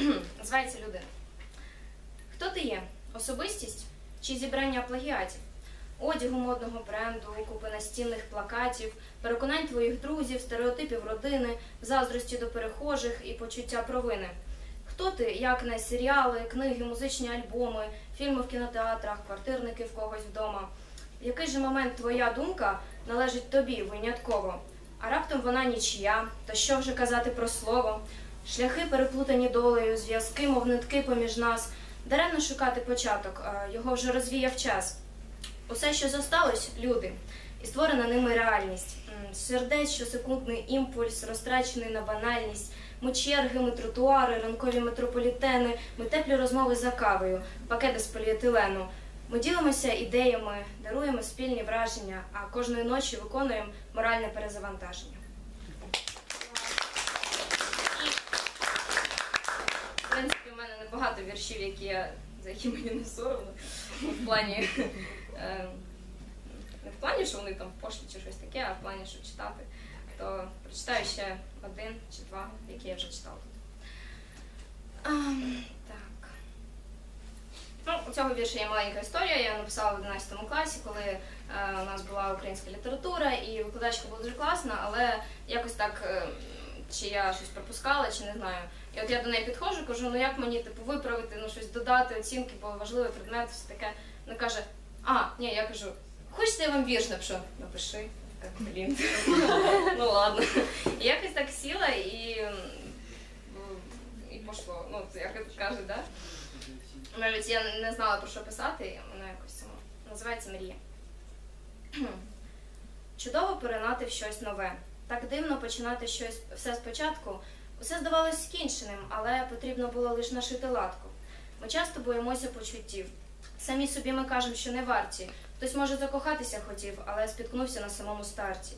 Називається людина. Хто ти є? Особистість чи зібрання плагіатів? Одягу модного бренду, купи настінних плакатів, переконань твоїх друзів, стереотипів родини, заздрості до перехожих і почуття провини. Хто ти, як не серіали, книги, музичні альбоми, фільми в кінотеатрах, квартирники в когось вдома? В який же момент твоя думка належить тобі винятково? А раптом вона нічия, то що вже казати про слово? Шляхи переплутані долею, зв'язки, мов нитки поміж нас. Даремно шукати початок, його вже розвіяв час. Усе, що зосталось, люди, і створена ними реальність. Сердець, що секундний імпульс, розтрачений на банальність. Ми черги, ми тротуари, ранкові метрополітени, ми теплі розмови за кавою, пакети з поліетилену. Ми ділимося ідеями, даруємо спільні враження, а кожної ночі виконуємо моральне перезавантаження. В небагато віршів, які я, за які мені не соромно. В плані, е, не в плані, що вони там пошлі чи щось таке, а в плані, що читати. То прочитаю ще один чи два, які я вже читала тут. Так. Ну, у цього вірша є маленька історія. Я написала в 11 класі, коли е, у нас була українська література, і викладачка була дуже класна, але якось так, е, чи я щось пропускала, чи не знаю. І от я до неї підходжу, кажу, ну як мені типу виправити, ну щось додати, оцінки, бо важливий предмет, все таке. Вона каже, а, ні, я кажу, хочете я вам вірш напишу? Напиши. Так, блін. ну ладно. І якось так сіла і, і пошло. Ну, це як кажуть, да? Навіть я не знала про що писати, і воно якось само. Називається Мрія. Чудово поринати в щось нове. Так дивно починати щось все спочатку. Усе здавалось скінченим, але потрібно було лише нашити латку. Ми часто боїмося почуттів. Самі собі ми кажемо, що не варті. Хтось може закохатися хотів, але спіткнувся на самому старті.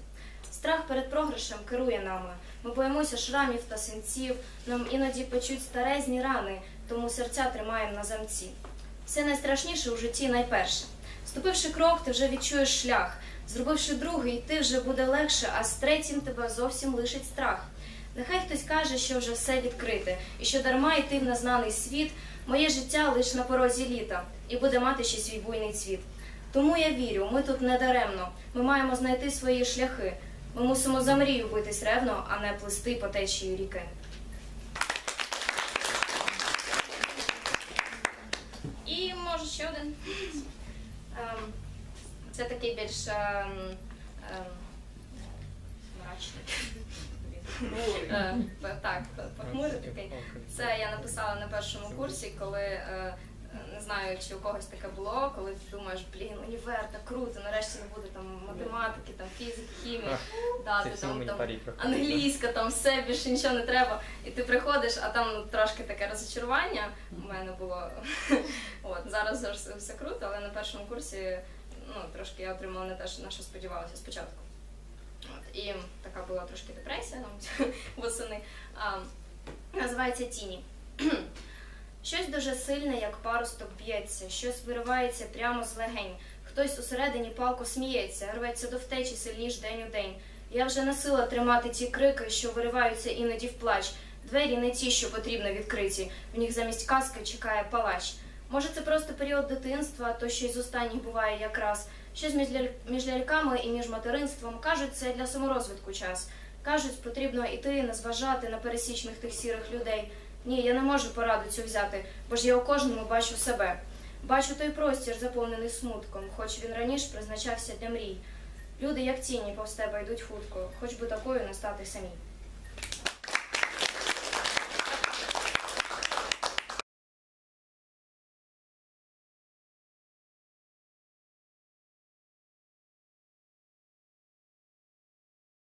Страх перед програшем керує нами. Ми боїмося шрамів та синців, нам іноді печуть старезні рани, тому серця тримаємо на замці. Все найстрашніше у житті найперше. Ступивши крок, ти вже відчуєш шлях. Зробивши другий, ти вже буде легше, а з третім тебе зовсім лишить страх. Нехай хтось каже, що вже все відкрите, і що дарма йти в незнаний світ, моє життя лиш на порозі літа, і буде мати ще свій буйний цвіт. Тому я вірю, ми тут не даремно. Ми маємо знайти свої шляхи. Ми мусимо за мрію битись ревно, а не плисти по течії ріки. І може ще один. Ем, Це такий більш ем, ем, мрачний. Е, Так, похмурий такий. Це я написала на першому курсі, коли е, не знаю, чи у когось таке було, коли ти думаєш, блін, універ, так круто, нарешті не буде там математики, там фізики, хімії, да, ти там, там англійська, там все більше нічого не треба. І ти приходиш, а там ну, трошки таке розчарування у мене було. От зараз все круто, але на першому курсі ну, трошки я отримала не те, на що сподівалася спочатку. От, і така була трошки депресія там, восени. А, називається Тіні. Щось дуже сильне, як паросток б'ється, щось виривається прямо з легень. Хтось усередині палко сміється, рветься до втечі сильніш день у день. Я вже не сила тримати ті крики, що вириваються іноді в плач. Двері не ті, що потрібно відкриті. В них замість казки чекає палач. Може, це просто період дитинства, то що й з останніх буває якраз. Щось між, ляль- між ляльками і між материнством. Кажуть, це для саморозвитку час. Кажуть, потрібно іти, не зважати на пересічних тих сірих людей. Ні, я не можу пораду цю взяти, бо ж я у кожному бачу себе. Бачу той простір, заповнений смутком, хоч він раніше призначався для мрій. Люди, як тіні, повз тебе йдуть хутко, хоч би такою не стати самій.